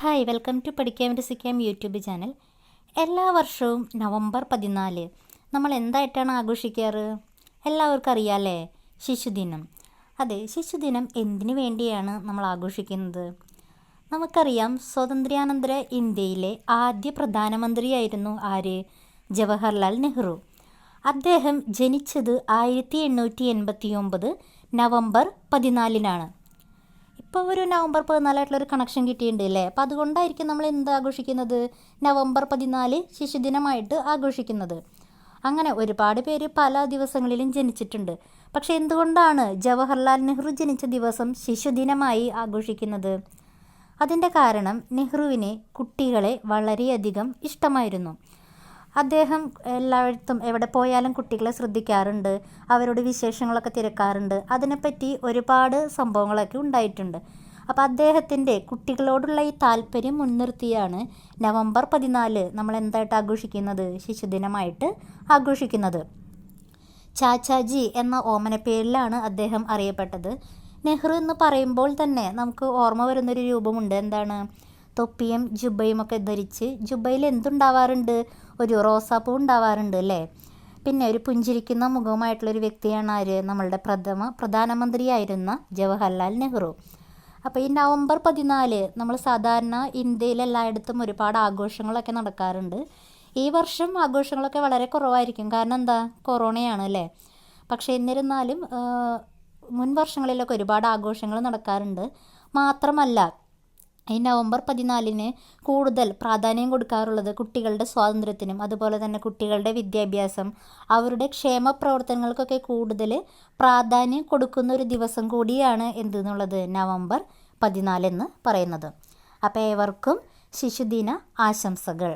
Hi welcome to പഠിക്കാൻ രസിക്കാം YouTube channel എല്ലാ വർഷവും നവംബർ പതിനാല് നമ്മൾ എന്തായിട്ടാണ് ആഘോഷിക്കാറ്? എല്ലാവർക്കും അറിയാമല്ലേ ശിശുദിനം. അതെ ശിശുദിനം എന്തിനു വേണ്ടിയാണ് നമ്മൾ ആഘോഷിക്കുന്നത്? നമുക്കറിയാം സ്വാതന്ത്ര്യാനന്തര ഇന്ത്യയിലെ ആദ്യ പ്രധാനമന്ത്രിയായിരുന്നു ആര്? ജവഹർലാൽ നെഹ്റു. അദ്ദേഹം ജനിച്ചത് ആയിരത്തി എണ്ണൂറ്റി എൺപത്തി ഒമ്പത് നവംബർ പതിനാലിനാണ്. ഇപ്പോൾ ഒരു നവംബർ പതിനാലായിട്ടുള്ള ഒരു കണക്ഷൻ കിട്ടിയിട്ടുണ്ട് അല്ലേ അപ്പോൾ അതുകൊണ്ടായിരിക്കും നമ്മൾ എന്ത് ആഘോഷിക്കുന്നത്? നവംബർ പതിനാല് ശിശുദിനമായിട്ട് ആഘോഷിക്കുന്നത്. അങ്ങനെ ഒരുപാട് പേര് പല ദിവസങ്ങളിലും ജനിച്ചിട്ടുണ്ട്. പക്ഷെ എന്തുകൊണ്ടാണ് ജവഹർലാൽ നെഹ്റു ജനിച്ച ദിവസം ശിശുദിനമായി ആഘോഷിക്കുന്നത്? അതിന്റെ കാരണം നെഹ്റുവിന് കുട്ടികളെ വളരെയധികം ഇഷ്ടമായിരുന്നു. അദ്ദേഹം എല്ലായിടത്തും എവിടെ പോയാലും കുട്ടികളെ ശ്രദ്ധിക്കാറുണ്ട്. അവരുടെ വിശേഷങ്ങളൊക്കെ തിരക്കാറുണ്ട്. അതിനെപ്പറ്റി ഒരുപാട് സംഭവങ്ങളൊക്കെ ഉണ്ടായിട്ടുണ്ട്. അപ്പോൾ അദ്ദേഹത്തിന്റെ കുട്ടികളോടുള്ള ഈ താല്പര്യം മുൻനിർത്തിയാണ് നവംബർ പതിനാല് നമ്മൾ എന്തായിട്ട് ആഘോഷിക്കുന്നത്? ശിശുദിനമായിട്ട് ആഘോഷിക്കുന്നത്. ചാച്ചാജി എന്ന ഓമനപ്പേരിലാണ് അദ്ദേഹം അറിയപ്പെട്ടത്. നെഹ്റു എന്ന് പറയുമ്പോൾ തന്നെ നമുക്ക് ഓർമ്മ വരുന്നൊരു രൂപമുണ്ട്. എന്താണ്? തൊപ്പിയും ജുബയും ഒക്കെ ധരിച്ച് ജുബയിൽ എന്തുണ്ടാവാറുണ്ട്? ഒരു റോസാപ്പൂ ഉണ്ടാവാറുണ്ട് അല്ലേ? പിന്നെ ഒരു പുഞ്ചിരിക്കുന്ന മുഖവുമായിട്ടുള്ളൊരു വ്യക്തിയാണ് ആര്? നമ്മളുടെ പ്രഥമ പ്രധാനമന്ത്രിയായിരുന്ന ജവഹർലാൽ നെഹ്റു. അപ്പോൾ ഈ നവംബർ പതിനാല് നമ്മൾ സാധാരണ ഇന്ത്യയിൽ എല്ലായിടത്തും ഒരുപാട് ആഘോഷങ്ങളൊക്കെ നടക്കാറുണ്ട്. ഈ വർഷം ആഘോഷങ്ങളൊക്കെ വളരെ കുറവായിരിക്കും. കാരണം എന്താ? കൊറോണയാണ് അല്ലേ? പക്ഷേ എന്നിരുന്നാലും മുൻ വർഷങ്ങളിലൊക്കെ ഒരുപാട് ആഘോഷങ്ങൾ നടക്കാറുണ്ട്. മാത്രമല്ല ഈ നവംബർ പതിനാലിന് കൂടുതൽ പ്രാധാന്യം കൊടുക്കാറുള്ളത് കുട്ടികളുടെ സ്വാതന്ത്ര്യത്തിനും അതുപോലെ തന്നെ കുട്ടികളുടെ വിദ്യാഭ്യാസം. അവരുടെ ക്ഷേമ പ്രവർത്തനങ്ങൾക്കൊക്കെ കൂടുതൽ പ്രാധാന്യം കൊടുക്കുന്ന ഒരു ദിവസം കൂടിയാണ് എന്തെന്നുള്ളത് നവംബർ പതിനാലെന്ന് പറയുന്നത്. അപ്പോൾ ഏവർക്കും ശിശുദിന ആശംസകൾ.